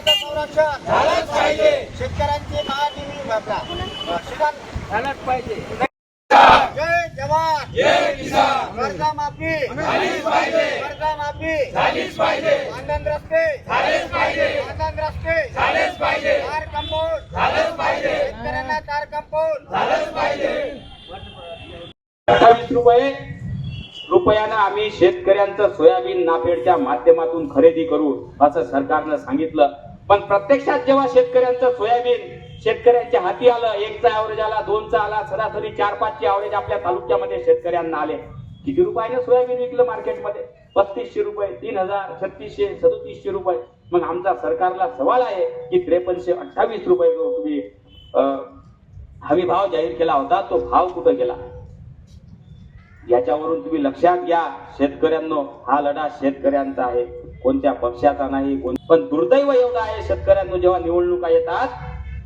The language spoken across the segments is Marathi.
संरक्षण झालंच पाहिजे. शेतकऱ्यांची झालंच पाहिजे. जय जवान. जय किसान. कर्जमाफी झालीच पाहिजे. कर्जमाफी झालीच पाहिजे. मानधन रस्ते. झालेच पाहिजे. मानधन रस्ते. झालेच पाहिजे. कार कंपाऊंड. झालंच पाहिजे. शेतकऱ्यांना कार कंपाऊंड. झालंच पाहिजे. अठ्ठावीस रुपये. रुपयानं आम्ही शेतकऱ्यांचं सोयाबीन नाफेडच्या माध्यमातून खरेदी करू असं सरकारनं सांगितलं. पण प्रत्यक्षात जेव्हा शेतकऱ्यांचं सोयाबीन शेतकऱ्यांच्या हाती आलं एकचा ऍव्हरेज आला दोनचा आला सरासरी चार पाचचे ऍव्हरेज आपल्या तालुक्यामध्ये शेतकऱ्यांना आले. किती रुपयाने सोयाबीन विकलं मार्केटमध्ये? पस्तीसशे रुपये तीन हजार छत्तीसशे सदतीसशे रुपये. मग आमचा सरकारला सवाल आहे की त्रेपन्नशे अठ्ठावीस रुपये जो तुम्ही अं, हमी भाव जाहीर केला होता तो भाव कुठं गेला? याच्यावरून तुम्ही लक्षात घ्या शेतकऱ्यांनो हा लढा शेतकऱ्यांचा आहे. कोणत्या पक्षाचा नाही कोण पण दुर्दैव एवढं आहे शेतकऱ्यांना जेव्हा निवडणुका येतात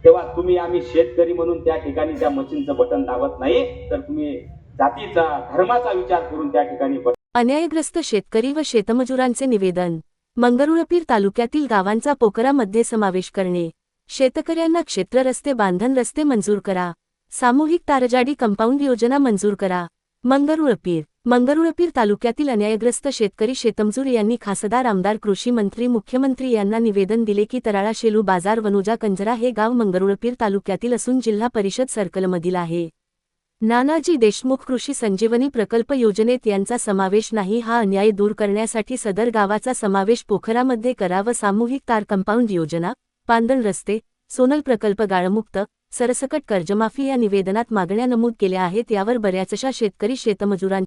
तेव्हा तुम्ही आम्ही शेतकरी म्हणून त्या ठिकाणी त्या मशीनचं बटन दाबत नाही तर तुम्ही जातीचा धर्माचा विचार करून त्या ठिकाणी अन्यायग्रस्त शेतकरी व शेतमजुरांचे निवेदन. मंगरुळपीर तालुक्यातील गावांचा पोकरामध्ये समावेश करणे. शेतकऱ्यांना क्षेत्र रस्ते बांधन रस्ते मंजूर करा. सामूहिक तारजाडी कंपाऊंड योजना मंजूर करा. मंगरुळपीर मंगरुळपीर तालुक्यातील अन्यायग्रस्त शेतकरी शेतमजूर यांनी खासदार आमदार कृषी मंत्री मुख्यमंत्री यांना निवेदन दिले की तराळा शेलू बाजार वनुजा कंजरा हे गाव मंगरुळपीर तालुक्यातील असून जिल्हा परिषद सर्कलमधील आहे. नानाजी देशमुख कृषी संजीवनी प्रकल्प योजनेत यांचा समावेश नाही. हा अन्याय दूर करण्यासाठी सदर गावाचा समावेश पोखरामध्ये करा व सामूहिक तार कंपाऊंड योजना पांदण रस्ते सोनल प्रकल्प गाळमुक्त सरसकट कर्जमाफी या निवेदनात मागण्या नमूद केल्या आहेत. यावर बऱ्याचशा शेतकरी शेतमजुरांच्या